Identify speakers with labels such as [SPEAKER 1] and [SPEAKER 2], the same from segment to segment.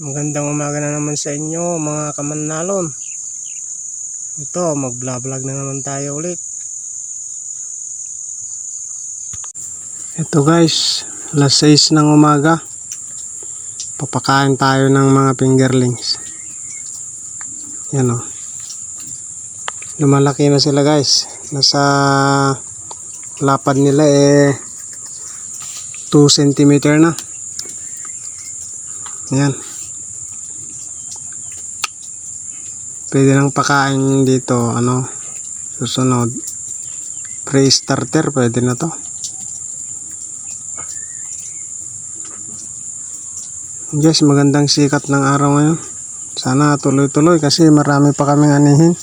[SPEAKER 1] Magandang umaga na naman sa inyo mga kamanalon. Ito, mag-vlog na naman tayo ulit. Ito guys, alas 6 ng umaga. Papakain tayo ng mga fingerlings. Yan o. Lumalaki na sila guys. Nasa lapad nila eh 2 cm na. Yan. Pwede nang pakain dito, ano, susunod. Pre-starter, pwede na to. Guys, magandang sikat ng araw ngayon. Sana tuloy-tuloy kasi marami pa kaming anihin.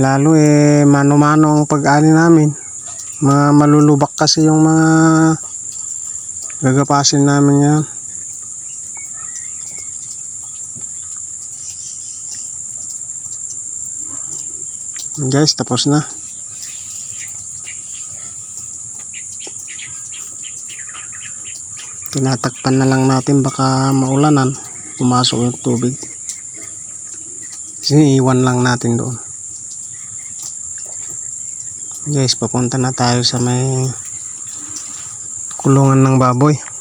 [SPEAKER 1] Lalo eh, mano-mano ang pag-ani namin. Mga malulubak kasi yung mga gagapasin namin yan. Guys, tapos na. Tinatakpan na lang natin baka maulanan. Pumasok yung tubig. Siniiwan lang natin doon. Guys, papunta na tayo sa may kulungan ng baboy.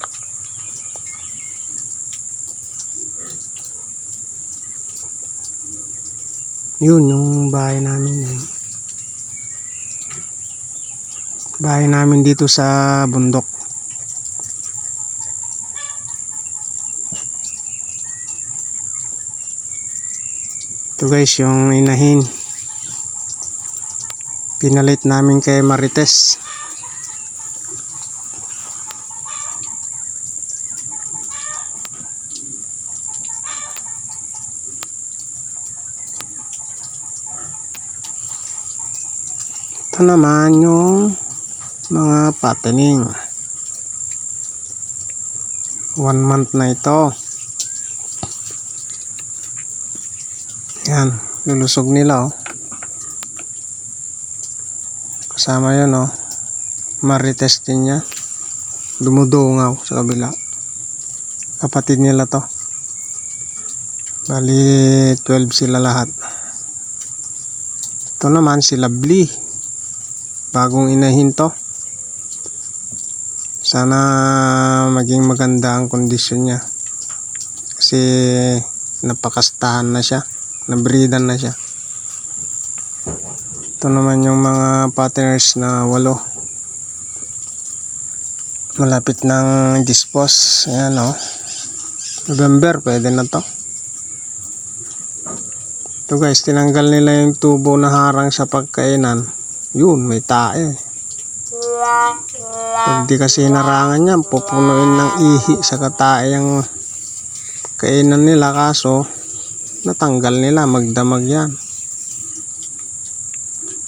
[SPEAKER 1] Yun, yung bahay namin yun. Bahay namin dito sa bundok. Ito guys, yung inahin. Pinalit namin kay Marites. Ito naman yung mga patining. One month na ito. Yan, lulusog nila oh. Kasama yun oh. Marites din niya. Dumudungaw sa kabila. Kapatid nila to. Bali 12 sila lahat. Ito naman si Lovely. Bagong inahin to. Sana maging maganda ang kondisyon niya. Kasi napakastahan na siya. Nabreedan na siya. Ito naman yung mga partners na walo. Malapit ng dispose. Ayan o. November, pwede na to. Ito guys, tinanggal nila yung tubo na harang sa pagkainan. Yun, may tae. Pag di kasi narangan yan, pupunuin ng ihi sa katae yung kainan nila. Kaso, natanggal nila, magdamag yan.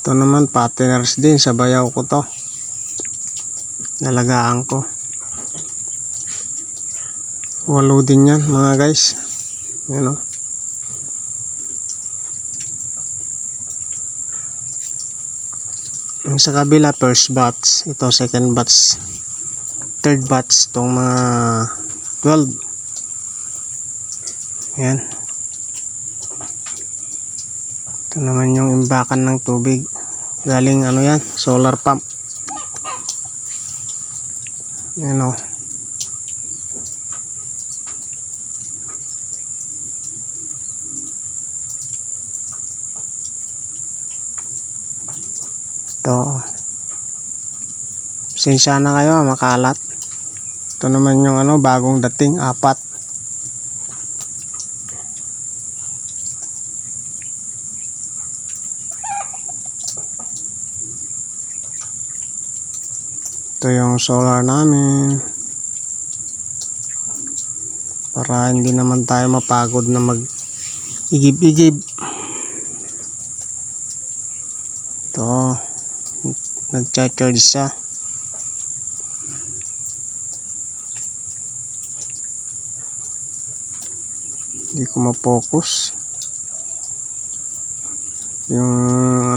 [SPEAKER 1] Ito naman, partners din, sa bayaw ko to. Nalagaan ko. Walo din yan, mga guys. Yan o. Yung sa kabila, first batch. Ito, second batch. Third batch, itong mga 12. Yan. Ito naman yung imbakan ng tubig. Galing ano yan, solar pump. Yan o. Ito. Sinsya na kayo, makalat. Ito naman yung ano, bagong dating, apat. Ito yung solar namin. Para hindi naman tayo mapagod na mag igib-igib. Ito. Nag-charge siya. Hindi ko ma-focus. Yung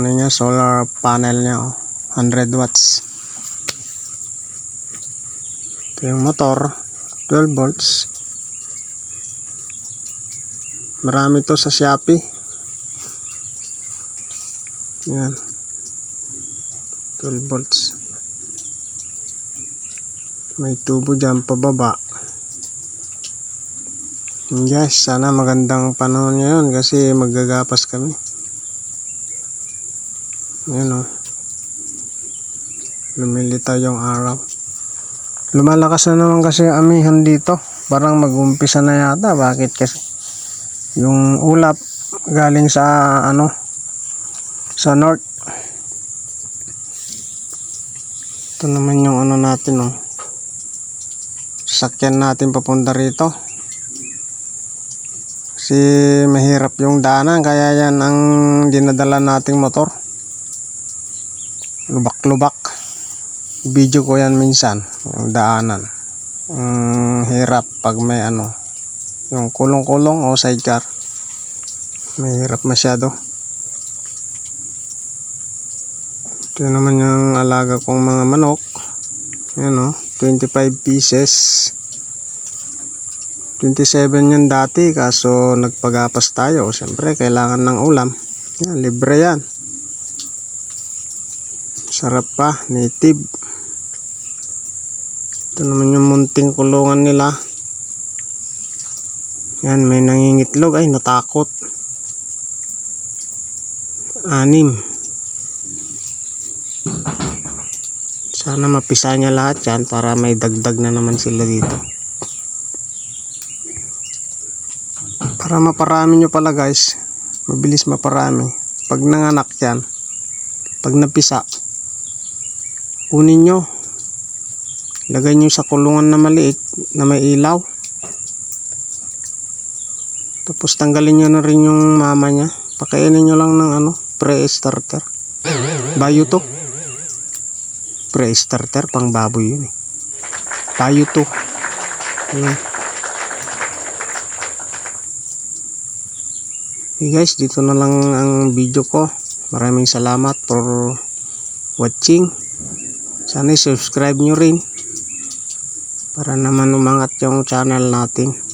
[SPEAKER 1] ano niya, solar panel niya. Oh. 100 watts. Ito yung motor. 12 volts. Marami to sa Shopee. Yan. 12 volts. May tubo dyan pababa. Guys, sana magandang panahon ngayon kasi maggagapas kami. Ayan o. Lumilitaw yung araw. Lumalakas na naman kasi amihan dito. Parang mag-umpisa na yata. Bakit kasi? Yung ulap galing sa ano sa north. Ito naman yung ano natin oh. Sakyan natin papunta rito. Kasi mahirap yung daanan kaya yan ang dinadala nating motor. Lubak-lubak. Video ko yan minsan, yung daanan. Ang hirap pag may ano, yung kulong-kulong o sidecar. Mahirap masyado. Ito naman yung alaga kong mga manok. Yan o, 25 pieces. 27 yan dati kaso nagpagapas tayo. Siyempre kailangan ng ulam. Yan, libre yan. Sarap pa, native. Ito naman yung munting kulungan nila. Yan, may nangingitlog. Ay, natakot. Anim. Sana mapisa niya lahat yan para may dagdag na naman sila dito. Para maparami nyo pala guys. Mabilis maparami. Pag nanganak yan, pag napisa, kunin nyo. Lagay nyo sa kulungan na maliit na may ilaw. Tapos tanggalin nyo na rin yung mama niya. Pakainin nyo lang ng ano, pre-starter. Bayo to. Pre-starter, pang baboy yun eh. Bayo to. Ayan. Okay guys, dito na lang ang video ko. Maraming salamat for watching. Sana subscribe nyo rin para naman umangat yung channel natin.